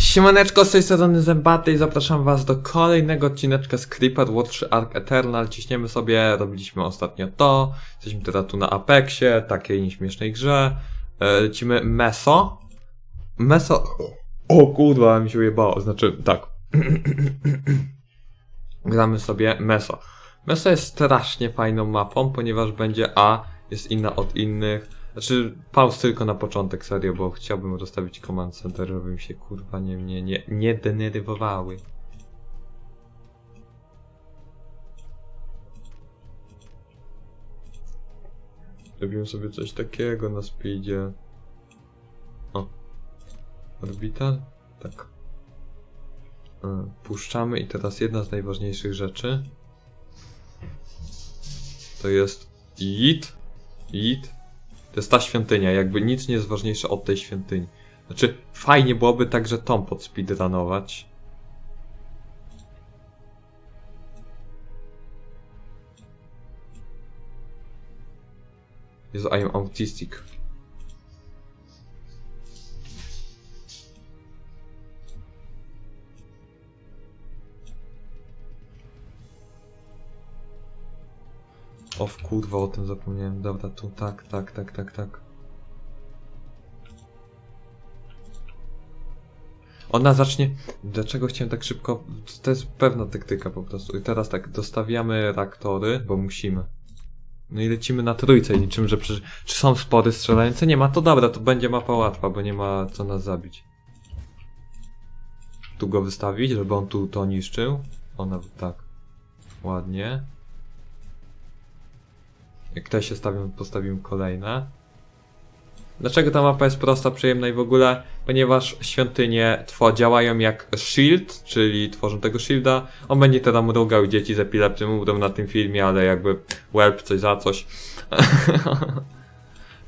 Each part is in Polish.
Siemaneczko, z tej strony Zębaty i zapraszam was do kolejnego odcineczka z Creeper Watch Ark Eternal. Ciśniemy sobie, robiliśmy ostatnio to. Jesteśmy teraz tu na Apexie, takiej nieśmiesznej grze. E, lecimy Meso. Meso... O kurwa, mi się ujebało, znaczy tak. Gramy sobie Meso. Meso jest strasznie fajną mapą, ponieważ będzie A, jest inna od innych. Znaczy, pauz tylko na początek, serio, bo chciałbym rozstawić command center, żeby mi się kurwa nie, nie, nie, nie denerwowały. Robimy sobie coś takiego na speedzie. O. Orbital? Tak. E, Puszczamy i teraz jedna z najważniejszych rzeczy. To jest JIT. JIT. To jest ta świątynia, jakby nic nie jest ważniejsze od tej świątyni. Znaczy, fajnie byłoby także tą podspeedrunować. Jezu, I am autistic. O w kurwa, o tym zapomniałem. Dobra, tu tak, tak, tak, tak, tak. Ona zacznie. Dlaczego chciałem tak szybko? To jest pewna taktyka po prostu. I teraz tak, dostawiamy reaktory, bo musimy. No i lecimy na trójce i liczymy, że przecież. Czy są spory strzelające? Nie ma, to dobra, to będzie mapa łatwa, bo nie ma co nas zabić. Tu go wystawić, żeby on tu to niszczył. Ona tak. Ładnie. Jak te się stawią, postawimy kolejne. Dlaczego ta mapa jest prosta, przyjemna i w ogóle? Ponieważ świątynie two działają jak shield, czyli tworzą tego shielda. On będzie teraz mrugał dzieci z epilepsją umrą na tym filmie, ale jakby whelp coś za coś.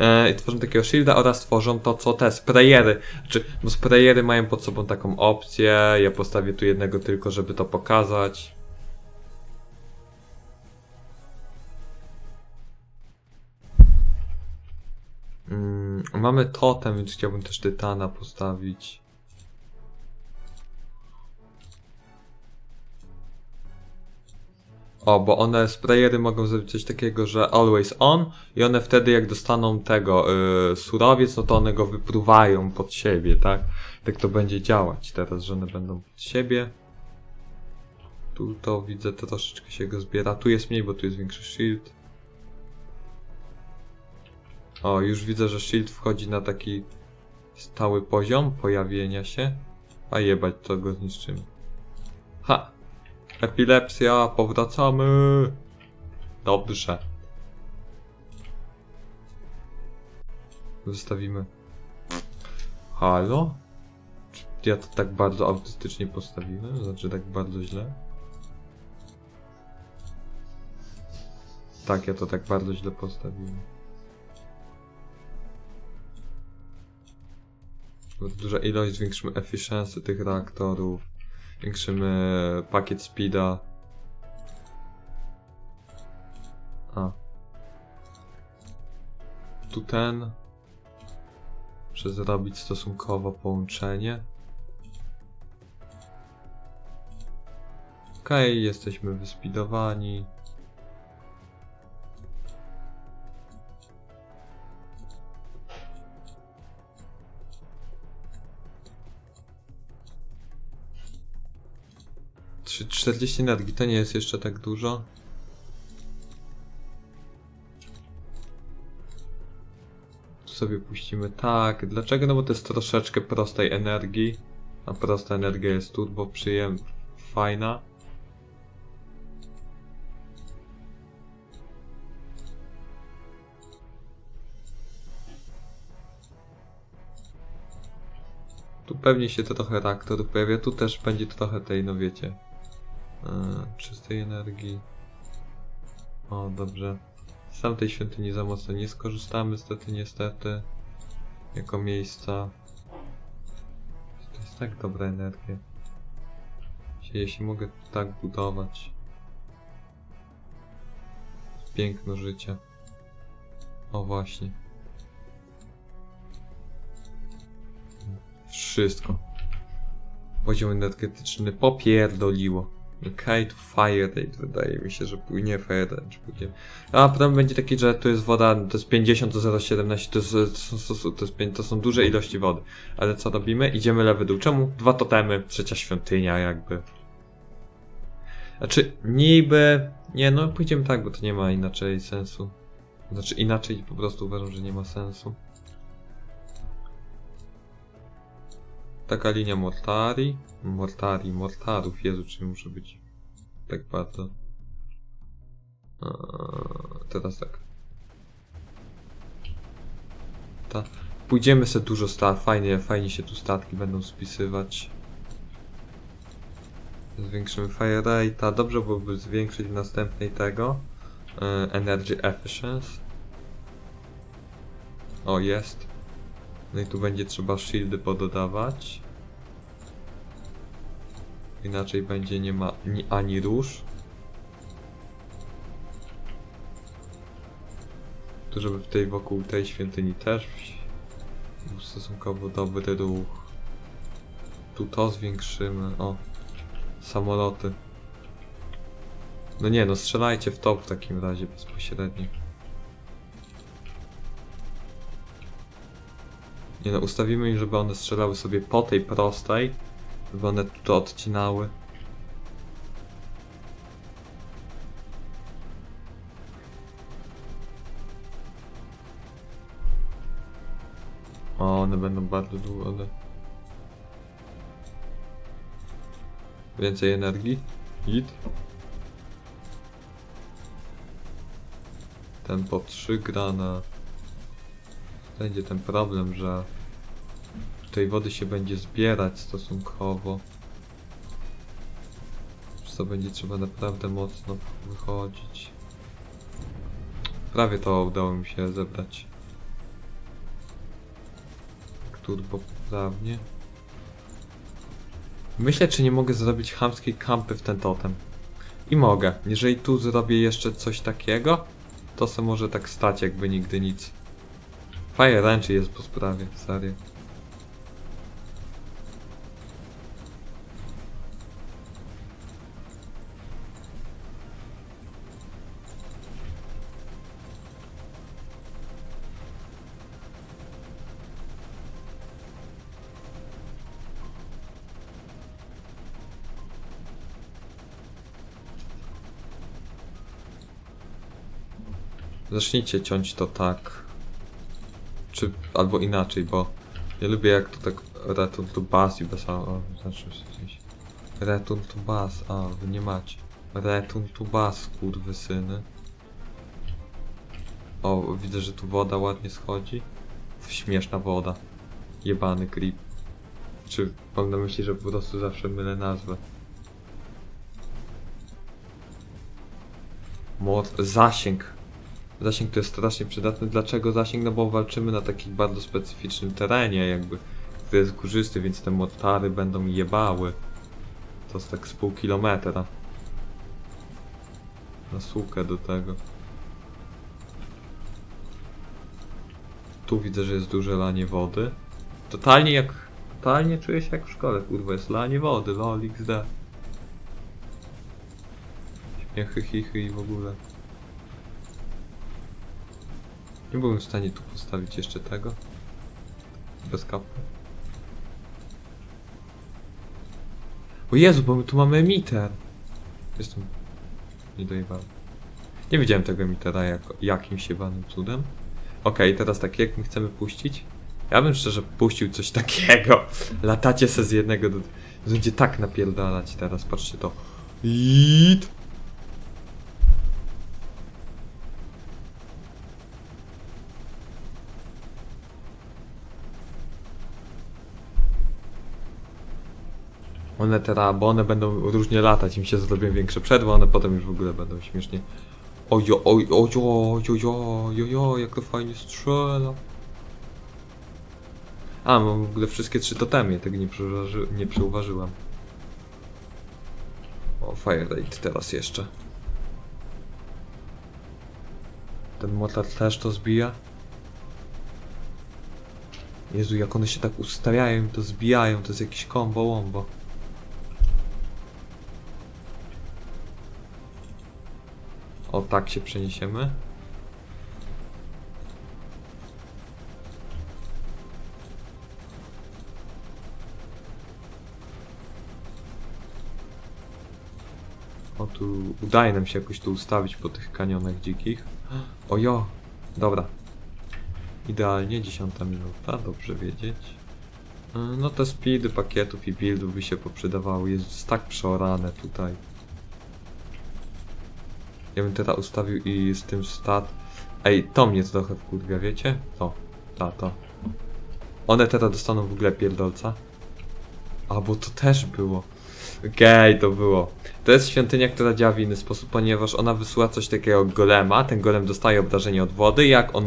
E, I tworzą takiego shielda oraz tworzą to, co te sprayery. Znaczy, bo sprayery mają pod sobą taką opcję. Ja postawię tu jednego tylko, żeby to pokazać. Mm, mamy totem, więc chciałbym też tytana postawić. O, bo one, sprayery mogą zrobić coś takiego, że always on i one wtedy jak dostaną tego y, surowiec, no to one go wypruwają pod siebie, tak? Tak to będzie działać teraz, że one będą pod siebie. Tu to widzę, troszeczkę się go zbiera. Tu jest mniej, bo tu jest większy shield. O, już widzę, że shield wchodzi na taki stały poziom pojawienia się. A jebać, to go zniszczymy. Ha! Epilepsja, powracamy! Dobrze. Zostawimy. Halo? Czy ja to tak bardzo autystycznie postawiłem? Znaczy tak bardzo źle? Tak, ja to tak bardzo źle postawiłem. Duża ilość, zwiększymy efficiency tych reaktorów, zwiększymy pakiet speeda. A. Tu ten. Muszę zrobić stosunkowo połączenie. Okej, okay, jesteśmy wyspidowani. 40 energii to nie jest jeszcze tak dużo. Tu sobie puścimy tak. Dlaczego? No bo to jest troszeczkę prostej energii. A prosta energia jest turbo przyjem fajna. Tu pewnie się trochę reaktorów pojawia, tu też będzie trochę tej, no wiecie, czystej energii. O, dobrze. Z tamtej świątyni za mocno nie skorzystamy, niestety, niestety. Jako miejsca. To jest tak dobra energia. Jeśli mogę tak budować. Piękno życia. O właśnie. Wszystko. Poziom energetyczny popierdoliło. Okej, tu Fire Rate wydaje mi się, że płynie Fire Rate. pójdzie. A problem będzie taki, że tu jest woda, to jest 50 do 0,17, to, to, to, to, to są duże ilości wody. Ale co robimy? Idziemy lewy dół. Czemu? Dwa totemy, trzecia świątynia jakby. Znaczy, niby... Nie, no pójdziemy tak, bo to nie ma inaczej sensu. Znaczy inaczej po prostu uważam, że nie ma sensu. Taka linia mortari. Mortari, mortarów. Jezu, czy muszę być tak bardzo. Eee, teraz tak. Ta. Pójdziemy sobie dużo stat. Fajnie, fajnie się tu statki będą spisywać. Zwiększymy fire rate'a. Dobrze byłoby zwiększyć w następnej tego. e, Energy efficiency. O, jest. No i tu będzie trzeba shieldy pododawać. Inaczej będzie nie ma ni, ani róż. Tu żeby w tej wokół tej świątyni też był stosunkowo dobry ruch. Tu to zwiększymy. O. Samoloty. No nie no, strzelajcie w to w takim razie bezpośrednio. Nie no, ustawimy im, żeby one strzelały sobie po tej prostej, żeby one to odcinały. O, one będą bardzo długo, ale... Więcej energii? Hit. Tempo 3 grana. Będzie ten problem, że tej wody się będzie zbierać stosunkowo. Przez to będzie trzeba naprawdę mocno wychodzić. Prawie to udało mi się zebrać. Turbo poprawnie. Myślę, czy nie mogę zrobić chamskiej kampy w ten totem. I mogę. Jeżeli tu zrobię jeszcze coś takiego, to se może tak stać jakby nigdy nic. Fire Ranch jest po sprawie, serio. Zacznijcie ciąć to tak. Czy albo inaczej, bo ja lubię jak to tak return to bus i bez a, znaczy sensie. Return to bus, a wy nie macie. Return to bus, kurwy syny. O, widzę, że tu woda ładnie schodzi. Śmieszna woda. Jebany creep. Czy mam na myśli, że po prostu zawsze mylę nazwę. Mod, zasięg. Zasięg to jest strasznie przydatny. Dlaczego zasięg? No bo walczymy na takim bardzo specyficznym terenie, jakby, który jest górzysty, więc te mortary będą jebały. To jest tak z pół kilometra. Na słukę do tego. Tu widzę, że jest duże lanie wody. Totalnie jak... Totalnie czuję się jak w szkole, kurwa, jest lanie wody, lol, xd. Śmiechy, chichy i w ogóle. Nie byłem w stanie tu postawić jeszcze tego. Bez kapu. O Jezu, bo my tu mamy emiter. Jestem niedojebany. Nie widziałem tego emitera jako jakimś jebanym cudem. Okej, teraz tak, jak my chcemy puścić? Ja bym szczerze puścił coś takiego. Latacie se z jednego do... Będzie tak napierdalać teraz, patrzcie to. It. One teraz, bo one będą różnie latać, im się zrobią większe przedło, one potem już w ogóle będą śmiesznie. Ojo, oj, ojo, ojo, ojo, jak to fajnie strzela. A, mam w ogóle wszystkie trzy totemy, tego nie, przeuważy, nie przeuważyłem. O, Fire Rate teraz jeszcze. Ten motor też to zbija. Jezu, jak one się tak ustawiają to zbijają, to jest jakiś combo O, tak się przeniesiemy. O, tu udaje nam się jakoś tu ustawić po tych kanionach dzikich. Ojo, dobra. Idealnie, 10 minuta, dobrze wiedzieć. No te speedy pakietów i buildów by się poprzydawały, jest tak przeorane tutaj. Ja bym teraz ustawił i z tym stat... Ej, to mnie trochę wkurwia, wiecie? To, ta, to. One teraz dostaną w ogóle pierdolca. A, bo to też było. Okej, to było. To jest świątynia, która działa w inny sposób, ponieważ ona wysyła coś takiego golema, ten golem dostaje obrażenie od wody jak on,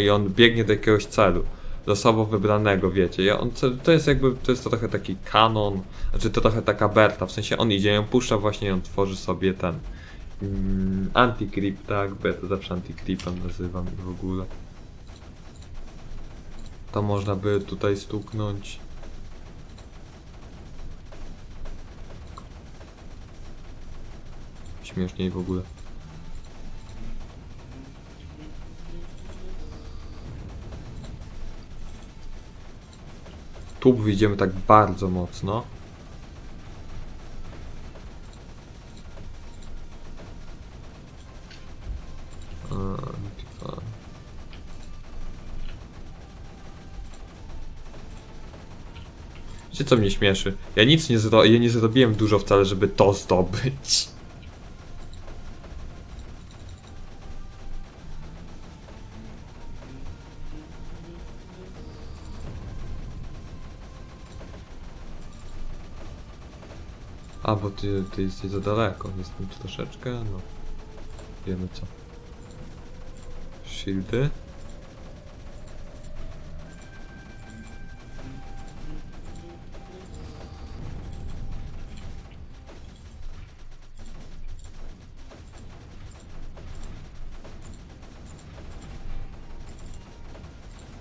i on biegnie do jakiegoś celu. Losowo wybranego, wiecie. On, to jest jakby, to jest trochę taki kanon, znaczy to trochę taka Berta, w sensie on idzie, ją puszcza właśnie, on tworzy sobie ten mm, anti-creep, tak, bo ja to zawsze anti-creepem nazywam w ogóle. To można by tutaj stuknąć. Śmieszniej w ogóle. Tu wyjdziemy tak bardzo mocno. Antifa. Wiecie co mnie śmieszy? Ja nic nie, zro ja nie zrobiłem dużo wcale, żeby to zdobyć. A, bo ty, ty jesteś za daleko, jestem troszeczkę, no. Wiemy co. Shieldy.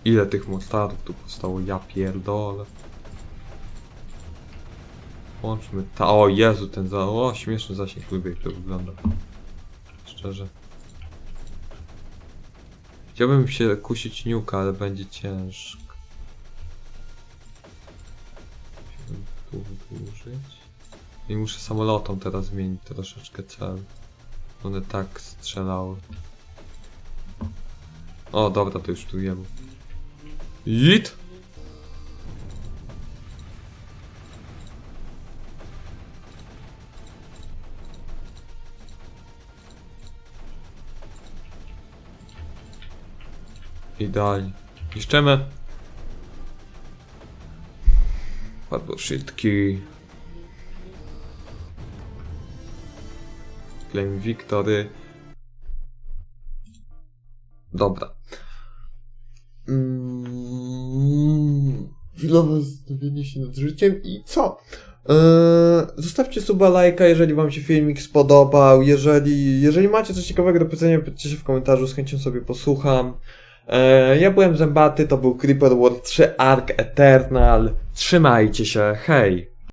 Ile tych mostarów tu powstało? Ja pierdolę. Łączmy ta. O Jezu, ten za. O, śmieszny zasięg jak to wygląda. Szczerze. Chciałbym się kusić niuka, ale będzie ciężko. Musimy Tu wydłużyć. I muszę samolotom teraz zmienić troszeczkę cel. One tak strzelały. O, dobra, to już tu jemy. Jit! Idealnie. Niszczymy. Padło szybki. Claim Victory. Dobra. Mm, Chwilowe zastanowienie się nad życiem i co? Eee, zostawcie suba, lajka, jeżeli wam się filmik spodobał. Jeżeli, jeżeli macie coś ciekawego do powiedzenia, pytajcie się w komentarzu, z chęcią sobie posłucham. Eee, ja byłem Zębaty, to był Creeper World 3 Ark Eternal. Trzymajcie się, hej!